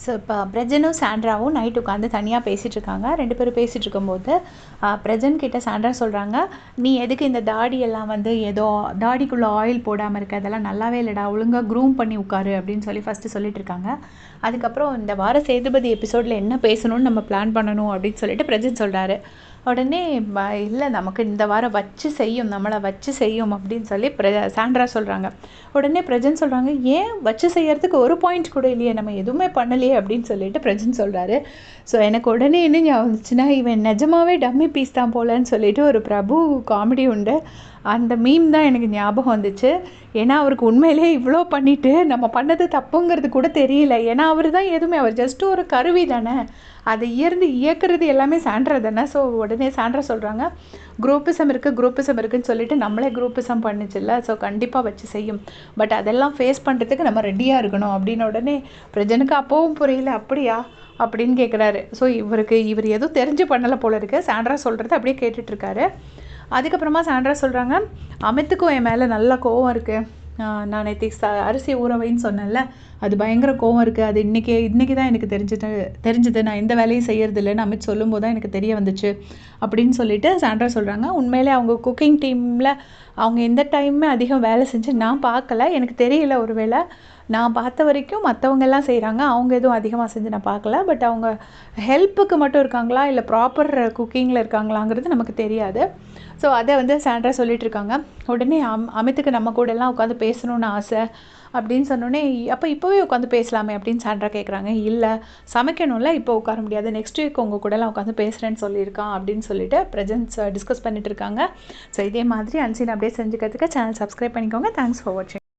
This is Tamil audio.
ஸோ இப்போ பிரஜனும் சாண்ட்ராவும் நைட் உட்காந்து தனியாக பேசிகிட்டு இருக்காங்க. ரெண்டு பேரும் பேசிகிட்டு இருக்கும்போது பிரஜன் கிட்ட சாண்ட்ரா சொல்கிறாங்க நீ எதுக்கு இந்த தாடி எல்லாம் வந்து ஏதோ தாடிக்குள்ளே ஆயில் போடாமல் இருக்க? அதெல்லாம் நல்லாவே இல்லைடா. ஒழுங்காக க்ரூம் பண்ணி உட்காரு அப்படின்னு சொல்லி ஃபஸ்ட்டு சொல்லிட்டு இருக்காங்க. அதுக்கப்புறம் இந்த வார சேதுபதி எபிசோடில் என்ன பேசணும்னு நம்ம பிளான் பண்ணணும் அப்படின்னு சொல்லிட்டு பிரஜன் சொல்கிறாரு உடனே இல்லை நமக்கு இந்த வாரம் வச்சு செய்யும் நம்மளை வச்சு செய்யும் அப்படின்னு சொல்லி பிர சாண்ட்ரா சொல்கிறாங்க உடனே பிரஜன் சொல்கிறாங்க ஏன் வச்சு செய்யறதுக்கு ஒரு பாயிண்ட் கூட இல்லையே நம்ம எதுவுமே பண்ணலையே அப்படின்னு சொல்லிட்டு பிரஜன் சொல்கிறாரு ஸோ எனக்கு உடனே என்ன ஞாபகம் வந்துச்சுன்னா இவன் நிஜமாவே டம்மி பீஸ் தான் போலன்னு சொல்லிட்டு ஒரு பிரபு காமெடி உண்டு. அந்த மீம் தான் எனக்கு ஞாபகம் வந்துச்சு. ஏன்னா அவருக்கு உண்மையிலே இவ்வளோ பண்ணிவிட்டு நம்ம பண்ணது தப்புங்கிறது கூட தெரியல. ஏன்னா அவர் தான் எதுவுமே அவர் ஜஸ்ட்டு ஒரு கருவி தானே. அதை இயர்ந்து இயக்குறது எல்லாமே சாண்ட்ரா தானே. ஸோ உடனே சாண்ட்ரா சொல்கிறாங்க குரூப்பிசம் இருக்குது குரூப்பிசம் இருக்குதுன்னு சொல்லிட்டு நம்மளே குரூப்பிசம் பண்ணிச்சுல்ல. ஸோ கண்டிப்பாக வச்சு செய்யும். பட் அதெல்லாம் ஃபேஸ் பண்ணுறதுக்கு நம்ம ரெடியாக இருக்கணும். அப்படின்னு உடனே பிரஜனுக்கு அப்போவும் புரியல அப்படியா? அப்படின்னு கேட்குறாரு ஸோ இவருக்கு இவர் எதுவும் தெரிஞ்சு பண்ணலை போல இருக்குது சாண்ட்ரா சொல்கிறது அப்படியே கேட்டுட்ருக்காரு அதுக்கப்புறமா சாண்ட்ரா சொல்கிறாங்க அமித்துக்கும் என் மேலே நல்லா கோவம் இருக்குது நான் நேற்று ச அரிசி ஊறவைன்னு சொன்னேன்ல அது பயங்கர கோவம் இருக்குது அது இன்றைக்கி இன்றைக்கி தான் எனக்கு தெரிஞ்சது தெரிஞ்சது. நான் எந்த வேலையும் செய்யறதில்லைன்னு அமித் சொல்லும்போது தான் எனக்கு தெரிய வந்துச்சு அப்படின்னு சொல்லிட்டு சாண்ட்ரா சொல்கிறாங்க உண்மையிலே அவங்க குக்கிங் டீமில் அவங்க எந்த டைமுமே அதிகம் வேலை செஞ்சு நான் பார்க்கல. எனக்கு தெரியல ஒரு வேளை நான் பார்த்த வரைக்கும் மற்றவங்க எல்லாம் செய்கிறாங்க அவங்க எதுவும் அதிகமாக செஞ்சு நான் பார்க்கல. பட் அவங்க ஹெல்ப்புக்கு மட்டும் இருக்காங்களா? இல்லை ப்ராப்பர் குக்கிங்கில் இருக்காங்களாங்கிறது நமக்கு தெரியாது. ஸோ அதை வந்து சாண்ட்ரா சொல்லிட்டு இருக்காங்க. உடனே அம் அமித்துக்கு நம்ம கூட எல்லாம் உட்காந்து பேசணும்னு ஆசை அப்படின்னு சொன்னோடனே அப்போ இப்போவே உட்காந்து பேசலாமே அப்படின்னு சாண்ட்ரா கேட்குறாங்க இல்லை சமைக்கணும்ல இப்போ உட்கார முடியாது. நெக்ஸ்ட் வீக் உங்கள் கூடலாம் உட்காந்து பேசுகிறேன்னு சொல்லியிருக்கான் அப்படின்னு சொல்லிட்டு ப்ரெசன்ஸ் டிஸ்கஸ் பண்ணிட்டு இருக்காங்க. ஸோ இதே மாதிரி அன்சீன் அப்படியே செஞ்சுக்கிறதுக்கு சேனல் சப்ஸ்கிரைப் பண்ணிக்கோங்க. தேங்க்ஸ் ஃபார் வாட்சிங்